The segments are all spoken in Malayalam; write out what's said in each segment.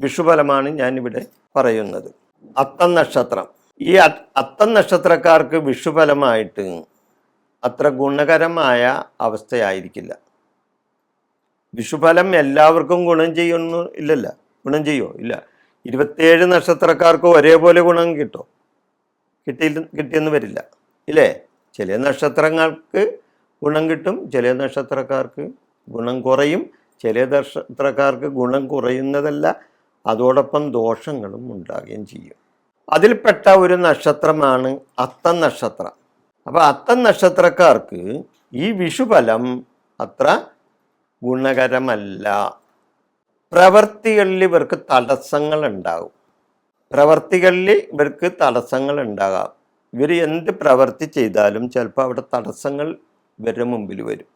വിഷുഫലമാണ് ഞാനിവിടെ പറയുന്നത്. അത്തം നക്ഷത്രം. ഈ അത്തം നക്ഷത്രക്കാർക്ക് വിഷുഫലമായിട്ട് അത്ര ഗുണകരമായ അവസ്ഥയായിരിക്കില്ല. വിഷുഫലം എല്ലാവർക്കും ഗുണം ചെയ്യുന്നു ഇല്ലല്ല. ഗുണം ചെയ്യുമോ ഇല്ല. ഇരുപത്തേഴ് നക്ഷത്രക്കാർക്ക് ഒരേപോലെ ഗുണം കിട്ടോ? കിട്ടി കിട്ടിയെന്ന് വരില്ല. ഇല്ലേ? ചില നക്ഷത്രങ്ങൾക്ക് ഗുണം കിട്ടും ചില നക്ഷത്രക്കാർക്ക് ഗുണം കുറയും ചില നക്ഷത്രക്കാർക്ക് ഗുണം കുറയുന്നതല്ല അതോടൊപ്പം ദോഷങ്ങളും ഉണ്ടാകുകയും ചെയ്യും. അതിൽപ്പെട്ട ഒരു നക്ഷത്രമാണ് അത്തം നക്ഷത്രം അപ്പോൾ അത്തം നക്ഷത്രക്കാർക്ക് ഈ വിഷുഫലം അത്ര ഗുണകരമല്ല. പ്രവർത്തികളിൽ ഇവർക്ക് തടസ്സങ്ങൾ ഉണ്ടാകും. പ്രവർത്തികളിൽ ഇവർക്ക് തടസ്സങ്ങൾ ഉണ്ടാകാം. ഇവർ എന്ത് പ്രവർത്തി ചെയ്താലും ചിലപ്പോൾ അവിടെ തടസ്സങ്ങൾ ഇവരുടെ മുമ്പിൽ വരും.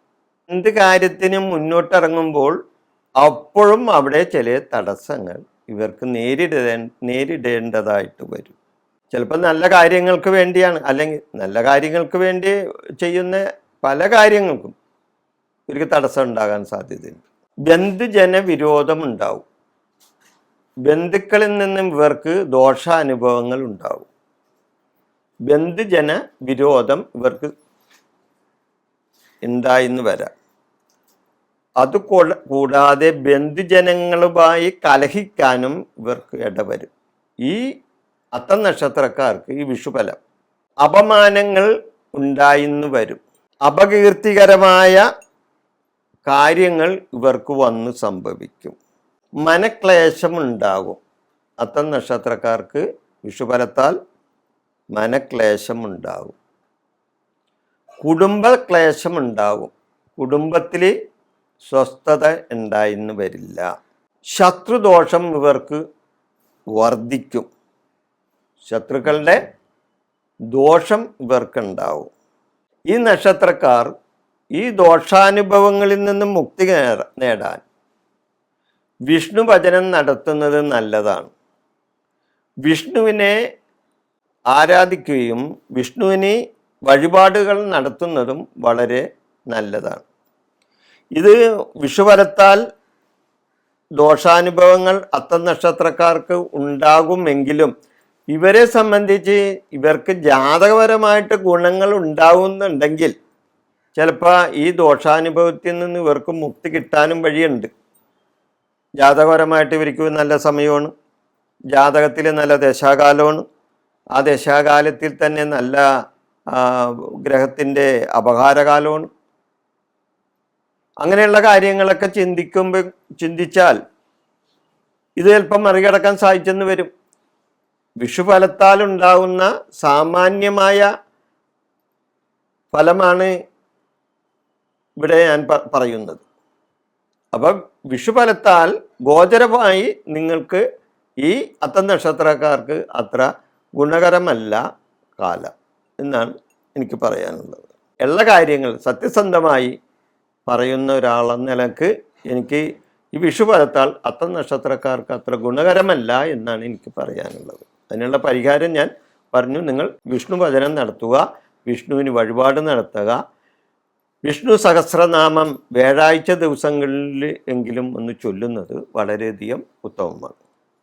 എന്ത് കാര്യത്തിനും മുന്നോട്ടിറങ്ങുമ്പോൾ അപ്പോഴും അവിടെ ചില തടസ്സങ്ങൾ ഇവർക്ക് നേരിട നേരിടേണ്ടതായിട്ട് വരും. ചിലപ്പോൾ നല്ല കാര്യങ്ങൾക്ക് വേണ്ടിയാണ്. അല്ലെങ്കിൽ നല്ല കാര്യങ്ങൾക്ക് വേണ്ടി ചെയ്യുന്ന പല കാര്യങ്ങൾക്കും ഇവർക്ക് തടസ്സം ഉണ്ടാകാൻ സാധ്യതയുണ്ട്. ബന്ധുജന വിരോധം ഉണ്ടാവും. ബന്ധുക്കളിൽ നിന്നും ഇവർക്ക് ദോഷാനുഭവങ്ങൾ ഉണ്ടാവും. ബന്ധുജന വിരോധം ഇവർക്ക് ഉണ്ടായിന്ന് വരാം. അത് കൂടാതെ ബന്ധുജനങ്ങളുമായി കലഹിക്കാനും ഇവർക്ക് ഇടവരും. ഈ അത്ത നക്ഷത്രക്കാർക്ക് ഈ വിഷുഫലം. അപമാനങ്ങൾ ഉണ്ടായിന്ന് വരും. അപകീർത്തികരമായ കാര്യങ്ങൾ ഇവർക്ക് വന്ന് സംഭവിക്കും. മനക്ലേശമുണ്ടാകും. അത്ത നക്ഷത്രക്കാർക്ക് വിഷുഫലത്താൽ മനക്ലേശമുണ്ടാകും. കുടുംബ ക്ലേശമുണ്ടാകും കുടുംബത്തിൽ സ്വസ്ഥത ഉണ്ടായിന്ന് വരില്ല. ശത്രുദോഷം ഇവർക്ക് വർദ്ധിക്കും ശത്രുക്കളുടെ ദോഷം ഇവർക്കുണ്ടാവും. ഈ നക്ഷത്രക്കാർ ഈ ദോഷാനുഭവങ്ങളിൽ നിന്നും മുക്തി നേടാൻ വിഷ്ണു ഭജനം നടത്തുന്നത് നല്ലതാണ്. വിഷ്ണുവിനെ ആരാധിക്കുകയും വിഷ്ണുവിനെ വഴിപാടുകൾ നടത്തുന്നതും വളരെ നല്ലതാണ്. ഇത് വിഷുവരത്താൽ ദോഷാനുഭവങ്ങൾ അത്തം നക്ഷത്രക്കാർക്ക് ഉണ്ടാകുമെങ്കിലും ഇവരെ സംബന്ധിച്ച് ഇവർക്ക് ജാതകപരമായിട്ട് ഗുണങ്ങൾ ഉണ്ടാവുന്നുണ്ടെങ്കിൽ ചിലപ്പോൾ ഈ ദോഷാനുഭവത്തിൽ നിന്ന് ഇവർക്ക് മുക്തി കിട്ടാനും വഴിയുണ്ട്. ജാതകപരമായിട്ട് ഇവർക്ക് നല്ല സമയമാണ്. ജാതകത്തിൽ നല്ല ദശാകാലമാണ്. ആ ദശാകാലത്തിൽ തന്നെ നല്ല ഗ്രഹത്തിന്റെ അപകാരകാലമാണ് അങ്ങനെയുള്ള കാര്യങ്ങളൊക്കെ ചിന്തിക്കുമ്പോൾ ചിന്തിച്ചാൽ ഇത് ചിലപ്പം മറികടക്കാൻ സാധിച്ചെന്ന് വരും. വിഷുഫലത്താൽ ഉണ്ടാകുന്ന സാമാന്യമായ ഫലമാണ് ഇവിടെ ഞാൻ പറയുന്നത്. അപ്പം വിഷുഫലത്താൽ ഗോചരമായി നിങ്ങൾക്ക് ഈ അത്ത നക്ഷത്രക്കാർക്ക് അത്ര ഗുണകരമല്ല കാലം എന്നാണ് എനിക്ക് പറയാനുള്ളത്. എല്ലാ കാര്യങ്ങൾ സത്യസന്ധമായി പറയുന്ന ഒരാളെന്ന നിലയ്ക്ക് എനിക്ക് ഈ വിഷുഫലത്താൽ അത്തം നക്ഷത്രക്കാർക്ക് അത്ര ഗുണകരമല്ല എന്നാണ് എനിക്ക് പറയാനുള്ളത്. അതിനുള്ള പരിഹാരം ഞാൻ പറഞ്ഞു. നിങ്ങൾ വിഷ്ണു ഭജനം നടത്തുക വിഷ്ണുവിന് വഴിപാട് നടത്തുക. വിഷ്ണു സഹസ്രനാമം വ്യാഴാഴ്ച ദിവസങ്ങളിൽ എങ്കിലും ഒന്ന് ചൊല്ലുന്നത് വളരെയധികം ഉത്തമമാണ്.